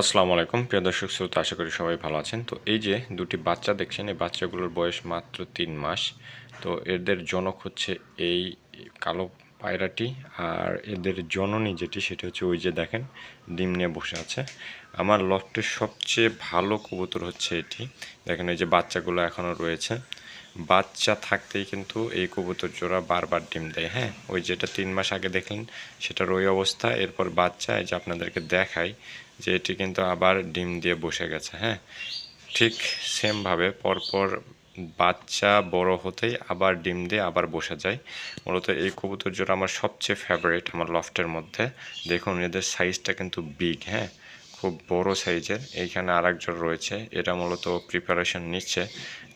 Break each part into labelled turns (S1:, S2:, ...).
S1: আসসালামু আলাইকুম। প্রিয় দর্শক শ্রোতা, আশা করি সবাই ভালো আছেন। তো এই যে দুটি বাচ্চা দেখছেন, এই বাচ্চাগুলোর বয়স মাত্র তিন মাস। তো এদের জনক হচ্ছে এই কালো পায়রাটি আর এদের জননী যেটি, সেটি হচ্ছে ওই যে দেখেন, ডিম নিয়ে বসে আছে। আমার লফটের সবচেয়ে ভালো কবুতর হচ্ছে এটি। দেখেন এই যে বাচ্চাগুলো এখনও রয়েছে। বাচ্চা থাকতেই কিন্তু এই কবুতর জোড়া বারবার ডিম দেয় হ্যাঁ? ওই যেটা তিন মাস আগে দেখলেন, সেটার ওই অবস্থা। এরপর বাচ্চা, এই যে আপনাদেরকে দেখাই যে এটি কিন্তু আবার ডিম দিয়ে বসে গেছে হ্যাঁ? ঠিক সেমভাবে পরপর বাচ্চা বড় হতেই আবার ডিম দিয়ে আবার বসে যায়। মূলত এই কবুতর জোড়া আমার সবচেয়ে ফেভারিট আমার লফটের মধ্যে। দেখুন, এদের সাইজটা কিন্তু বিগ হ্যাঁ? খুব বড় সাইজের। এইখানে আরেকজন রয়েছে। এটা মূলত প্রিপারেশন নিচ্ছে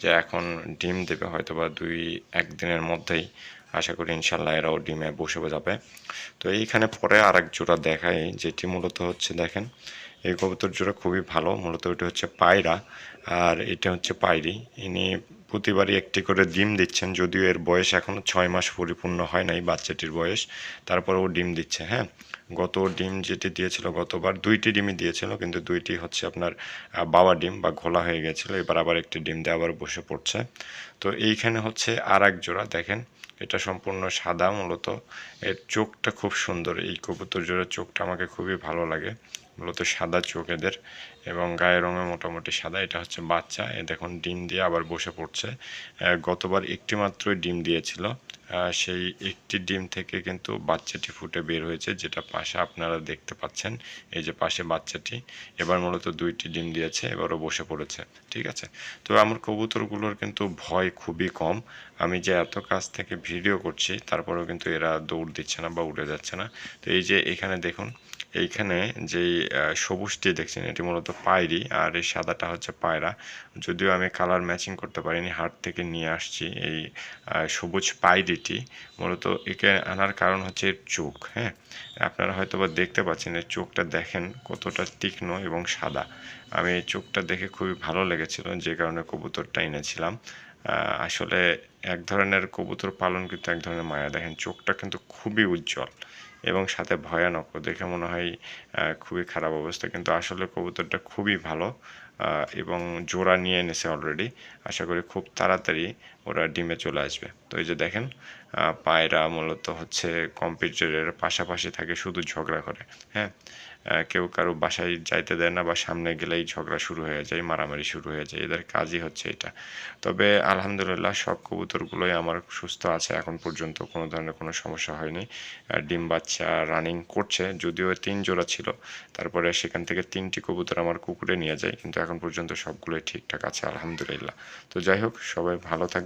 S1: যে এখন ডিম দেবে হয়তো বা দুই একদিনের মধ্যেই। আশা করি ইনশাল্লাহ এরাও ডিমে বসে যাবে। তো এইখানে পরে আর এক জোড়া দেখাই, যেটি মূলত হচ্ছে দেখেন, এই কবুতর জোড়া খুবই ভালো। মূলত এটা হচ্ছে পায়রা আর এটা হচ্ছে পায়রি। ইনি প্রতিবারই একটি করে ডিম দিচ্ছেন, যদিও এর বয়স এখনও ছয় মাস পরিপূর্ণ হয় নাই বাচ্চাটির বয়স। তারপরেও ডিম দিচ্ছে হ্যাঁ? গত ডিম যেটি দিয়েছিল, গতবার দুইটি ডিমই দিয়েছিল, কিন্তু দুইটি হচ্ছে আপনার বাবা ডিম বা ঘোলা হয়ে গেছিল, এবার আবার একটি ডিম দিয়ে আবার বসে পড়ছে। তো এইখানে হচ্ছে আর এক জোড়া, দেখেন, এটা সম্পূর্ণ সাদা, মূলত এর চোখটা খুব সুন্দর, এই কবুতর জোড়ার চোখটা আমাকে খুবই ভালো লাগে, মূলত সাদা চোখ এদের, এবং গায়ের রঙে মোটামুটি সাদা, এটা হচ্ছে বাচ্চা, এ দেখুন, ডিম দিয়ে আবার বসে পড়ছে। গতবার একটি মাত্রই ডিম দিয়েছিল সেই একটি ডিম থেকে কিন্তু বাচ্চাটি ফুটে বের হয়েছে, যেটা পাশে আপনারা দেখতে পাচ্ছেন। এই যে পাশে বাচ্চাটি, এবার মূলত দুইটি ডিম দিয়েছে, এবারও বসে পড়েছে, ঠিক আছে? তো আমার কবুতরগুলোর কিন্তু ভয় খুবই কম। আমি যে এত কাছ থেকে ভিডিও করছি, তারপরেও কিন্তু এরা দৌড় দিচ্ছে না বা উড়ে যাচ্ছে না। তো এই যে এখানে দেখুন, এইখানে যেই সবুজটি দেখছেন, এটি মূলত পায়রি, আর এই সাদাটা হচ্ছে পায়রা। যদিও আমি কালার ম্যাচিং করতে পারিনি, হাট থেকে নিয়ে আসছি এই সবুজ পায়রিটি মূলত একে আনার কারণ হচ্ছে এর চোখ হ্যাঁ? আপনারা হয়তো বা দেখতে পাচ্ছেন এর চোখটা দেখেন কতটা তীক্ষ্ণ এবং সাদা। আমি এই চোখটা দেখে খুবই ভালো লেগেছিল, যে কারণে কবুতরটা এনেছিলাম। আসলে এক ধরনের কবুতর পালন কিন্তু এক ধরনের মায়া। দেখেন, চোখটা কিন্তু খুবই উজ্জ্বল এবং সাথে ভয়ানক। দেখে মনে হয় খুবই খারাপ অবস্থা, কিন্তু আসলে কবুতরটা খুবই ভালো এবং জোড়া নিয়ে এনেছে অলরেডি আশা করি খুব তাড়াতাড়ি ওরা ডিমে চলে আসবে। তো এই যে দেখেন পায়রা মূলত হচ্ছে কম্পিউটারের পাশাপাশি থাকে, শুধু ঝগড়া করে হ্যাঁ? কেউ কারও বাসায় যাইতে দেয় না বা সামনে গেলেই ঝগড়া শুরু হয়ে যায়, মারামারি শুরু হয়ে যায়, এদের কাজই হচ্ছে এটা। তবে আলহামদুলিল্লাহ সব কবুতরগুলোই আমার সুস্থ আছে, এখন পর্যন্ত কোনো ধরনের কোনো সমস্যা হয়নি। ডিম বাচ্চা রানিং করছে, যদিও তিন জোড়া ছিল, তারপরে সেখান থেকে তিনটি কবুতর আমার কুকুরে নিয়ে যায়, কিন্তু এখন পর্যন্ত সবগুলোই ঠিকঠাক আছে, আলহামদুলিল্লাহ। তো যাই হোক, সবাই ভালো